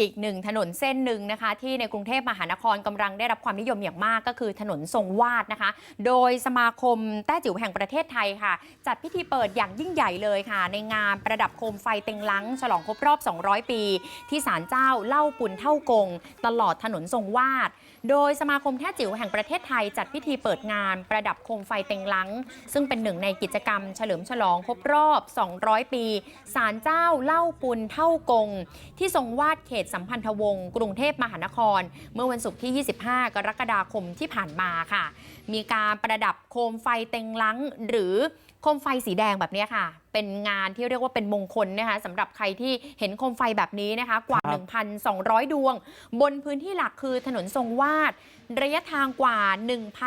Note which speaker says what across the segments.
Speaker 1: อีกหนึ่งถนนเส้นหนึ่งนะคะที่ในกรุงเทพมหานครกำลังได้รับความนิยมอย่างมากก็คือถนนทรงวาดนะคะ โดยสมาคมแต้จิ๋วแห่งประเทศไทยค่ะ จัดพิธีเปิดอย่างยิ่งใหญ่เลยค่ะ ในงานประดับโคมไฟเต็งลัง ฉลองครบรอบ 200 ปี ที่ศาลเจ้าเล่าปุ่นเท่ากง ตลอดถนนทรงวาด โดยสมาคมแท้จิ๋วแห่งประเทศไทย จัดพิธีเปิดงานประดับโคมไฟเต็งลัง ซึ่งเป็นหนึ่งในกิจกรรม เฉลิมฉลองครบรอบ 200 ปีศาลเจ้าเล่าปุนเท่ากง ที่ทรงวาดเขตสัมพันธวงศ์กรุงเทพมหานคร เมื่อวันศุกร์ที่ 25 กรกฎาคมที่ผ่านมาค่ะ มีการประดับโคมไฟเต็งลังหรือ โคมไฟสีแดงแบบนี้ค่ะ เป็นงานที่เรียกว่าเป็นมงคลนะคะสำหรับใครที่เห็นโคมไฟแบบนี้นะคะ กว่า
Speaker 2: ครับ
Speaker 1: 1,200 ดวง บนพื้นที่หลักคือถนนทรงวาด ระยะทางกว่า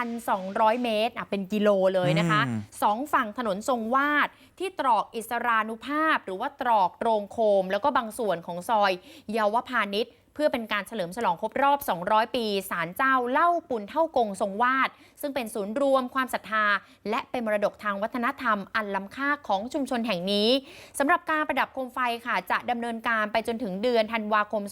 Speaker 1: 1,200 เมตรอะเป็นกิโลเลยนะคะ
Speaker 2: อืม
Speaker 1: สองฝั่งถนนทรงวาดที่ตรอกอิสรานุภาพ หรือว่าตรอกโรงโคม แล้วก็บางส่วนของซอยเยาวพาณิชย์ เพื่อเป็นการเฉลิมฉลองครบรอบ 200 ปีศาลเจ้าเล่าปุนเท่ากงทรงวาด ซึ่งเป็นศูนย์รวมความศรัทธา และเป็นมรดกทางวัฒนธรรมอันล้ำค่าของชุมชนแห่งนี้สำหรับการประดับโคมไฟค่ะ จะดำเนินการไปจนถึงเดือนธันวาคม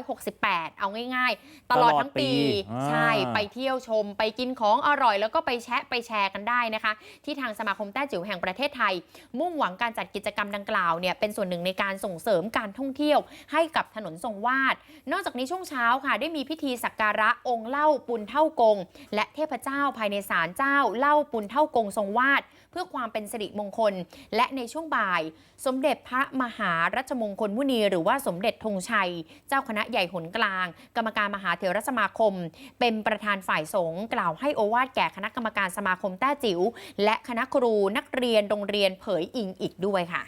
Speaker 1: 2568 เอาง่ายๆ ตลอดทั้งปี
Speaker 2: ตลอดปีอ่า
Speaker 1: ใช่ไปเที่ยวชม ไปกินของอร่อย แล้วก็ไปแชะไปแชร์กันได้นะคะ ที่ทางสมาคมแต้จิ๋วแห่งประเทศไทย มุ่งหวังการจัดกิจกรรมดังกล่าวเนี่ยเป็นส่วนหนึ่งในการส่งเสริมการท่องเที่ยว ให้กับถนนทรงวาดนอกจากนี้ช่วงเช้าค่ะ ได้มีพิธีสักการะองค์เล่าปุนเท่ากง และเทพเจ้าภายในศาลเจ้าเล่าปุนเท่ากงทรงวาด เพื่อความเป็นสิริมงคล และในช่วงบ่าย สมเด็จพระมหารัชมงคลมุนี หรือว่าสมเด็จธงชัย เจ้าคณะใหญ่หนกลาง กรรมการมหาเถรสมาคม เป็นประธานฝ่ายสงฆ์กล่าวให้โอวาทแก่คณะกรรมการสมาคมแต้จิ๋วและคณะครูนักเรียนโรงเรียนเผยอิงอีกด้วยค่ะ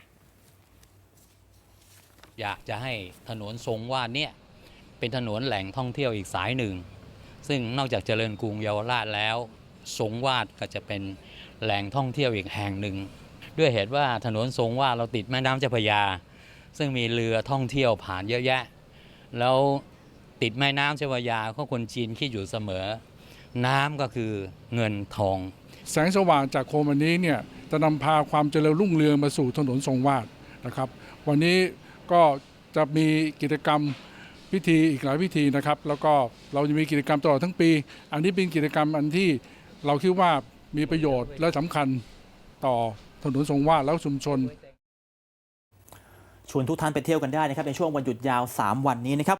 Speaker 3: อยากจะให้ถนนทรงวาดเนี่ย เป็นถนนแหล่งท่องเที่ยวอีกสายหนึ่ง ซึ่งนอกจากเจริญกรุงเยาวราชแล้วทรงวาดก็จะเป็นแหล่งท่องเที่ยวอีกแห่งหนึ่ง ด้วยเหตุว่าถนนทรงวาดเราติดแม่น้ำเจ้าพระยา ซึ่งมีเรือท่องเที่ยวผ่านเยอะแยะ แล้วติดแม่น้ำเจ้าพระยาเขาคนจีนคิดอยู่เสมอ น้ำก็คือเงินทอง
Speaker 4: แสงสว่างจากโคมอันนี้เนี่ยจะนำพาความเจริญรุ่งเรืองมาสู่ถนนทรงวาดนะครับ วันนี้ก็จะมีกิจกรรม พิธีอีกหลายพิธีนะครับ แล้วก็เราจะมีกิจกรรมตลอดทั้งปี อันนี้เป็นกิจกรรมอันที่เราคิดว่ามีประโยชน์และสำคัญต่อถนนทรงวาดแล้วชุมชน
Speaker 2: ชวนทุกท่านไปเที่ยวกันได้นะครับในช่วงวันหยุดยาว 3 วันนี้นะครับ